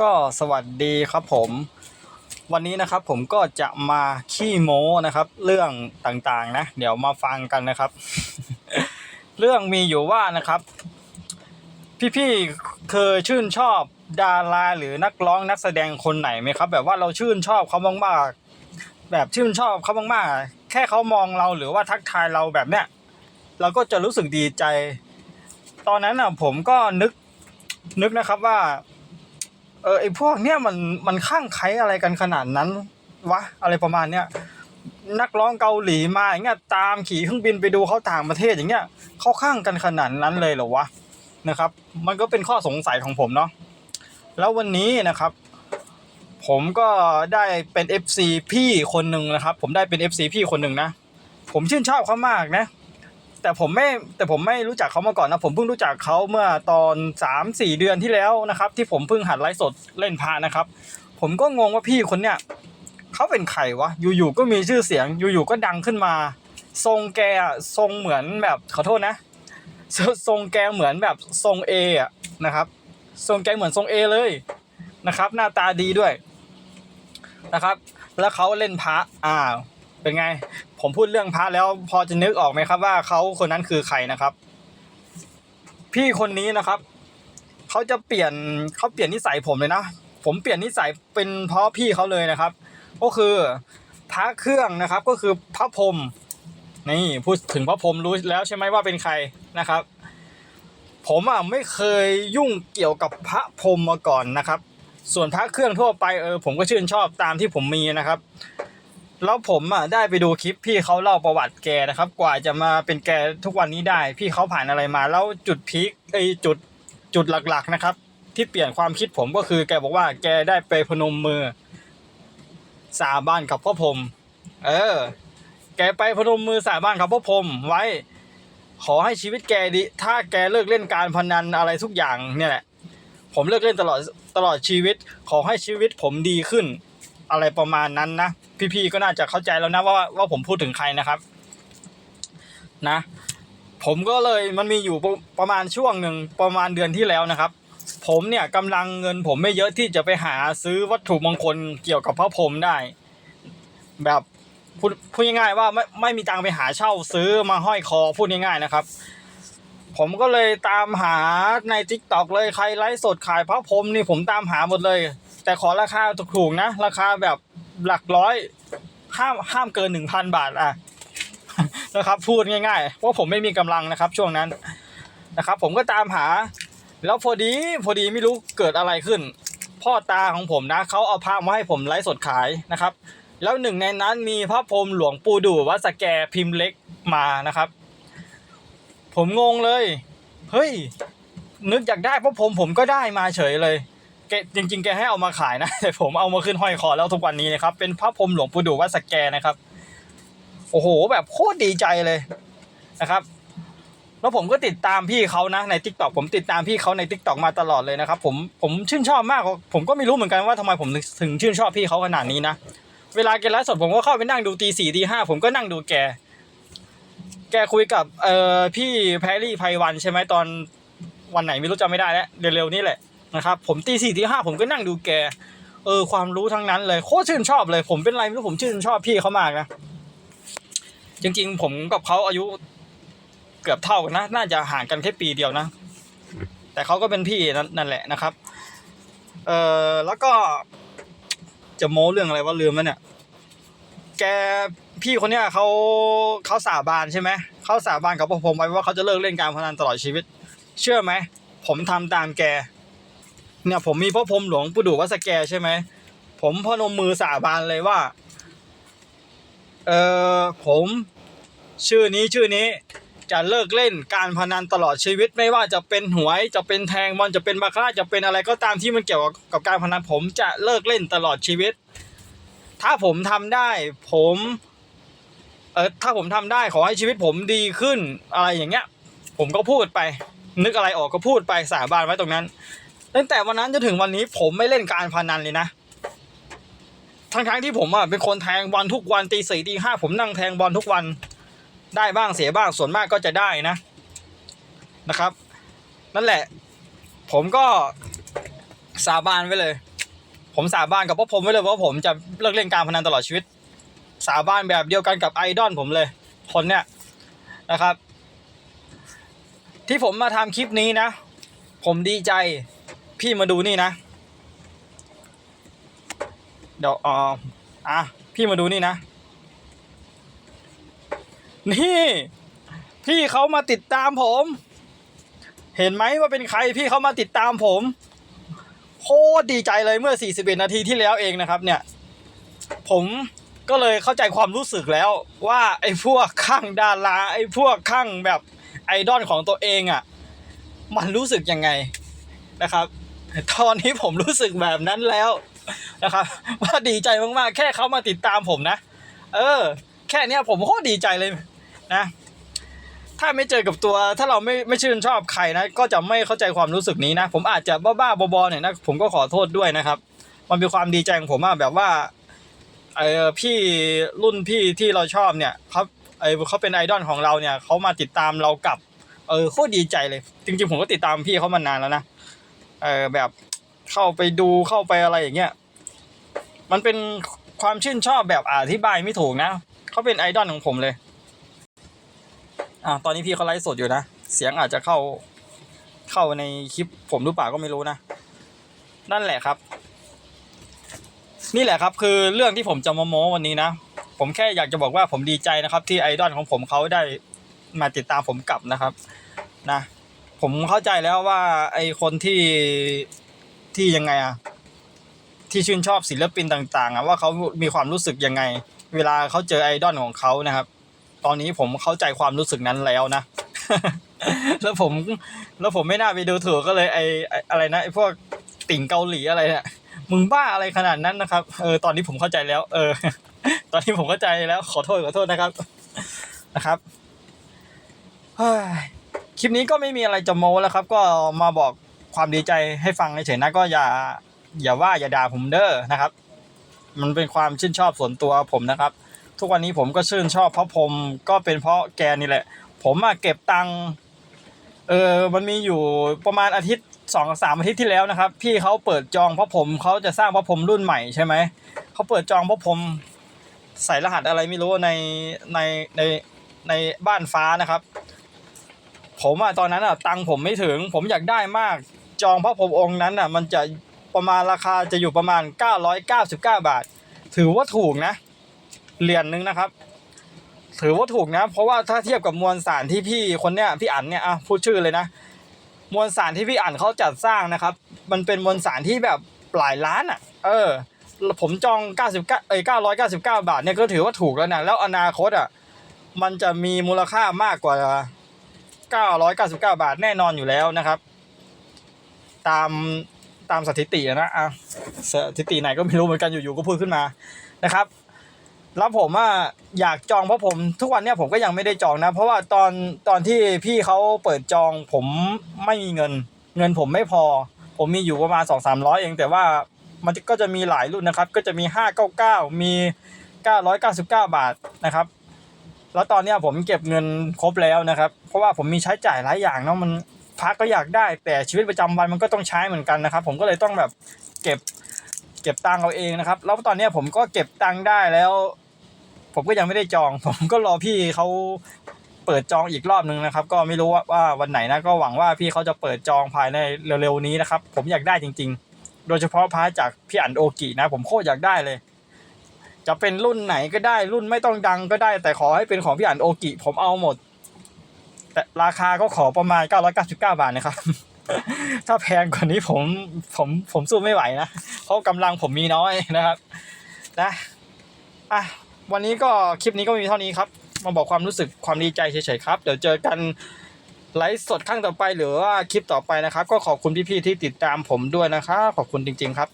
ก็สวัสดีครับผม วันนี้นะครับผมก็จะมาขี้โม้นะครับ เรื่องต่างๆนะ เดี๋ยวมาฟังกันนะครับ เรื่องมีอยู่ว่านะครับ พี่ๆเคยชื่นชอบดาราหรือนักร้องนักแสดงคนไหนไหมครับ แบบว่าเราชื่นชอบเขามากๆแบบชื่นชอบเขามากๆ แค่เขามองเราหรือว่าทักทายเราแบบเนี้ยเราก็จะรู้สึกดีใจ ตอนนั้นอะผมก็นึกนึกนะครับว่า เออไอพวกเนี้ยมันมันข้างใครอะไรกันขนาดนั้นวะอะไรประมาณเนี้ยนักร้องเกาหลีมาอย่างเงี้ยตามขี่เครื่องบินไปดูเขาต่างประเทศอย่างเงี้ยเขาข้างกันขนาดนั้นเลยเหรอวะนะครับ มันก็เป็นข้อสงสัยของผมเนาะแล้ววันนี้นะครับ ผมก็ได้เป็น FC พี่คนหนึ่งนะครับ ผมได้เป็น FC พี่คนหนึ่งนะ ผมชื่นชอบเขามากนะ แต่ผมไม่แต่ผมไม่รู้จักเขามาก่อนนะผมเพิ่งรู้จักเขาเมื่อตอนสามสี่เดือนที่แล้วนะครับ ที่ผมเพิ่งหัดไลฟ์สดเล่นพานะครับ ผมก็งงว่าพี่คนเนี้ยเขาเป็นใครวะอยู่ๆก็มีชื่อเสียงอยู่ๆก็ดังขึ้นมา ทรงแกทรงเหมือนแบบขอโทษนะ ทรงแกเหมือนแบบทรงเออะนะครับทรงแกเหมือนทรงเอเลยนะครับ หน้าตาดีด้วยนะครับ แล้วเขาเล่นพระอ่า เป็นไง ผมพูดเรื่องพระแล้วพอจะนึกออกไหมครับว่าเขาคนนั้นคือใครนะครับ พี่คนนี้นะครับเขาจะเปลี่ยนเขาเปลี่ยนนิสัยผมเลยนะผมเปลี่ยนนิสัยเป็นเพราะพี่เขาเลยนะครับ ก็คือพระเครื่องนะครับก็คือพระพรมนี่พูดถึงพระพรมรู้แล้วใช่ไหมว่าเป็นใครนะครับ ผมอะไม่เคยยุ่งเกี่ยวกับพระพรมมาก่อนนะครับ ส่วนพระเครื่องทั่วไปเออผมก็ชื่นชอบตามที่ผมมีนะครับ แล้วผมอะได้ไปดูคลิปพี่เขาเล่าประวัติแกนะครับ กว่าจะมาเป็นแกทุกวันนี้ได้ พี่เขาผ่านอะไรมา แล้วจุดพีคไอจุดจุดหลักๆนะครับ ที่เปลี่ยนความคิดผมก็คือ แกบอกว่าแกได้ไปพนมมือ สาบานกับพ่อพรมเออ แกไปพนมมือสาบานกับพ่อพรมไว้ ขอให้ชีวิตแกดี ถ้าแกเลิกเล่นการพนันอะไรทุกอย่างเนี่ยแหละผมเลิกเล่นตลอดตลอดชีวิต ขอให้ชีวิตผมดีขึ้น อะไรประมาณนั้นนะ พี่ๆก็น่าจะเข้าใจแล้วนะว่าว่าผมพูดถึงใครนะครับ นะ ผมก็เลยมันมีอยู่ประมาณช่วงหนึ่งประมาณเดือนที่แล้วนะครับ ผมเนี่ยกำลังเงินผมไม่เยอะที่จะไปหาซื้อวัตถุมงคลเกี่ยวกับพระพรหมได้ แบบพูดพูดง่ายๆว่าไม่ไม่มีตังค์ไปหาเช่าซื้อมาห้อยคอพูดง่ายๆนะครับ ผมก็เลยตามหาใน t ิ k t o k เลยใครไลฟ์สดขายพระพรหมนี่ผมตามหาหมดเลย แต่ขอราคาถูกๆนะ ราคาแบบหลักร้อยห้ามห้ามเกินหนึ่งพันบาทอะนะครับพูดง่ายๆว่าผมไม่มีกำลังนะครับช่วงนั้นนะครับ ผมก็ตามหา แล้วพอดีพอดีไม่รู้เกิดอะไรขึ้น พ่อตาของผมนะเขาเอาพระมาให้ผมไลฟ์สดขายนะครับ แล้วหนึ่งในนั้นมีพระพรหมหลวงปู่ดูวัดสแกพิมพ์เล็กมานะครับ ผมงงเลย เฮ้ย นึกอยากได้พระพรหมผมก็ได้มาเฉยเลย แกจริงๆ แกให้เอามาขายนะ แต่ผมเอามาขึ้นห้อยคอแล้วทุกวันนี้นะครับ เป็นพระพรหมหลวงปู่ดูวัดสแกนะครับ โอ้โห แบบโคตรดีใจเลยนะครับ แล้วผมก็ติดตามพี่เขานะใน t ิ k t o k ผมติดตามพี่เขาใน t ิ k t o k มาตลอดเลยนะครับ ผมผมชื่นชอบมาก ผมก็ไม่รู้เหมือนกันว่าทำไมผมถึงชื่นชอบพี่เขาขนาดนี้นะ เวลาแกไลฟ์สดผมก็เข้าไปนั่งดูตีสี่ตีห้าผมก็นั่งดูแก แกคุยกับเอ่อพี่แพรรี่ไพวันใช่ไหมตอนวันไหนไม่รู้จำไม่ได้แล้วเร็วๆนี้แหละ นะครับผมตีสี่ตีห้าผมก็นั่งดูแก เออ ความรู้ทั้งนั้นเลยโคตรชื่นชอบเลย ผมเป็นไรไม่รู้ผมชื่นชอบพี่เขามากนะ จริง ๆ ผมกับเขาอายุเกือบเท่ากันนะ น่าจะห่างกันแค่ปีเดียวนะ แต่เขาก็เป็นพี่นั่นแหละนะครับ เออแล้วก็จะโม้เรื่องอะไรว่าลืมแล้วเนี่ย แกพี่คนเนี้ยเขาเขาสาบานใช่ไหมเขาสาบานกับพวกผมไว้ว่าเขาจะเลิกเล่นการพนันตลอดชีวิต เชื่อไหมผมทำตามแก เนี่ยผมมีพระพรมหลวงปู่ดูวัดสแกใช่ไหม ผมพนมมือสาบานเลยว่า เออผมชื่อนี้ชื่อนี้จะเลิกเล่นการพนันตลอดชีวิตไม่ว่าจะเป็นหวยจะเป็นแทงบอลจะเป็นบาคาร่าจะเป็นอะไรก็ตามที่มันเกี่ยวกับการพนันผมจะเลิกเล่นตลอดชีวิต ถ้าผมทำได้ผมเออถ้าผมทำได้ขอให้ชีวิตผมดีขึ้นอะไรอย่างเงี้ย ผมก็พูดไป นึกอะไรออกก็พูดไปสาบานไว้ตรงนั้น ตั้งแต่วันนั้นจนถึงวันนี้ผมไม่เล่นการพนันเลยนะ ทั้งๆที่ผมอะเป็นคนแทงบอลทุกวันตีสี่ตีห้าผมนั่งแทงบอลทุกวัน ได้บ้างเสียบ้างส่วนมากก็จะได้นะนะครับ นั่นแหละ ผมก็สาบานไว้เลย ผมสาบานกับพ่อผมไว้เลยว่าผมจะเลิกเล่นการพนันตลอดชีวิต สาบานแบบเดียวกันกับไอดอลผมเลย คนเนี้ยนะครับ ที่ผมมาทำคลิปนี้นะ ผมดีใจ พี่มาดูนี่นะ เดี๋ยวอ่ออะพี่มาดูนี่นะ นี่ พี่เขามาติดตามผม เห็นไหมว่าเป็นใครพี่เขามาติดตามผมโคตรดีใจเลยเมื่อ 41 นาทีที่แล้วเองนะครับ เนี่ย ผมก็เลยเข้าใจความรู้สึกแล้ว ว่าไอ้พวกข้างดาราไอ้พวกข้างแบบไอดอลของตัวเองอะ มันรู้สึกยังไงนะครับ ตอนนี้ผมรู้สึกแบบนั้นแล้วนะครับว่าดีใจมากๆ แค่เขามาติดตามผมนะ เออ แค่เนี้ยผมโคตรดีใจเลยนะ ถ้าไม่เจอกับตัวถ้าเราไม่ไม่ชื่นชอบใครนะ ก็จะไม่เข้าใจความรู้สึกนี้นะ ผมอาจจะบ้าๆบอๆเนี่ยนะผมก็ขอโทษด้วยนะครับ มันเป็นความดีใจของผมอะแบบว่าเออพี่รุ่นพี่ที่เราชอบเนี่ยเขาเออเขาเป็นไอดอลของเราเนี่ยเขามาติดตามเรากับเออโคตรดีใจเลย จริงๆผมก็ติดตามพี่เขามานานแล้วนะ เออแบบเข้าไปดูเข้าไปอะไรอย่างเงี้ยมันเป็นความชื่นชอบแบบอธิบายไม่ถูกนะเขาเป็นไอดอลของผมเลยอ่าตอนนี้พี่เขาไลฟ์สดอยู่นะ เสียงอาจจะเข้าเข้าในคลิปผมหรือเปล่าก็ไม่รู้นะ นั่นแหละครับ นี่แหละครับคือเรื่องที่ผมจะมาโม้วันนี้นะ ผมแค่อยากจะบอกว่าผมดีใจนะครับ ที่ไอดอลของผมเขาได้มาติดตามผมกลับนะครับ นะ ผมเข้าใจแล้วว่า ไอคนที่ที่ยังไงอะที่ชื่นชอบศิลปินต่าง ๆอะว่าเขามีความรู้สึกยังไง เวลาเขาเจอไอดอลของเขานะครับ ตอนนี้ผมเข้าใจความรู้สึกนั้นแล้วนะ แล้วผมแล้วผมไม่น่าไปดูถูกก็เลยไอไอ้อะไรนะไอพวกติ่งเกาหลีอะไรเนี่ยมึงบ้าอะไรขนาดนั้นนะครับ เออตอนนี้ผมเข้าใจแล้ว เออ ตอนนี้ผมเข้าใจแล้ว ขอโทษขอโทษนะครับนะครับเฮ้ย คลิปนี้ก็ไม่มีอะไรจะโม้แล้วครับ ก็มาบอกความดีใจให้ฟังเฉยๆนะก็อย่าอย่าว่าอย่าด่าผมเด้อนะครับ มันเป็นความชื่นชอบส่วนตัวผมนะครับ ทุกวันนี้ผมก็ชื่นชอบเพราะผมก็เป็นเพราะแกนี่แหละ ผมมาเก็บตังค์เออมันมีอยู่ประมาณอาทิตย์สองสามอาทิตย์ที่แล้วนะครับ พี่เขาเปิดจองเพราะผมเขาจะสร้างเพราะผมรุ่นใหม่ใช่ไหมเขาเปิดจองเพราะผมใส่รหัสอะไรไม่รู้ในในในในบ้านฟ้านะครับ ผมอะตอนนั้นอะตังค์ผมไม่ถึง ผมอยากได้มาก จองเพราะผมองค์นั้นอะมันจะประมาณราคาจะอยู่ประมาณ 999 บาท ถือว่าถูกนะ เหรียญหนึ่งนะครับ ถือว่าถูกนะ เพราะว่าถ้าเทียบกับมวลสารที่พี่คนเนี้ยพี่อั๋นเนี่ยอะพูดชื่อเลยนะ มวลสารที่พี่อั๋นเขาจัดสร้างนะครับ มันเป็นมวลสารที่แบบหลายล้านอะ เออ ผมจอง 99เอ้ย999 บาทเนี่ยก็ถือว่าถูกแล้วนะ แล้วอนาคตอะ มันจะมีมูลค่ามากกว่า 999 บาทแน่นอนอยู่แล้วนะครับ ตามตามสถิตินะอะสถิติไหนก็ไม่รู้เหมือนกันอยู่ๆก็พูดขึ้นมานะครับแล้วผมอะอยากจองเพราะผมทุกวันเนี้ยผมก็ยังไม่ได้จองนะ เพราะว่าตอนตอนที่พี่เขาเปิดจองผมไม่มีเงิน เงินผมไม่พอ ผมมีอยู่ประมาณสองสามร้อยเอง แต่ว่ามันก็จะมีหลายรุ่นนะครับ ก็จะมีห้าเก้าเก้ามีเก้าร้อยเก้าสิบเก้าบาทนะครับ แล้วตอนเนี้ยผมเก็บเงินครบแล้วนะครับ เพราะว่าผมมีใช้จ่ายหลายอย่างเนาะมันพักก็อยากได้ แต่ชีวิตประจำวันมันก็ต้องใช้เหมือนกันนะครับ ผมก็เลยต้องแบบเก็บเก็บตังค์เอาเองนะครับ แล้วตอนเนี้ยผมก็เก็บตังค์ได้แล้ว ผมก็ยังไม่ได้จอง ผมก็รอพี่เขาเปิดจองอีกรอบนึงนะครับ ก็ไม่รู้ว่าว่าวันไหนนะก็หวังว่าพี่เขาจะเปิดจองภายในเร็วๆนี้นะครับ ผมอยากได้จริง ๆ โดยเฉพาะพาร์ทจากพี่อันโอกินะ ผมโคตรอยากได้เลย จะเป็นรุ่นไหนก็ได้รุ่นไม่ต้องดังก็ได้ แต่ขอให้เป็นของพี่อันโอกิผมเอาหมด แต่ราคาก็ขอประมาณ 999 บาทนะครับ ถ้าแพงกว่านี้ผมผมผมสู้ไม่ไหวนะเพราะกำลังผมมีน้อยนะครับนะอะวันนี้ก็คลิปนี้ก็มีเท่านี้ครับ มาบอกความรู้สึกความดีใจเฉยๆครับ เดี๋ยวเจอกันไลฟ์สดครั้งต่อไปหรือว่าคลิปต่อไปนะครับ ก็ขอบคุณพี่ๆที่ติดตามผมด้วยนะครับขอบคุณจริง ๆ ครับ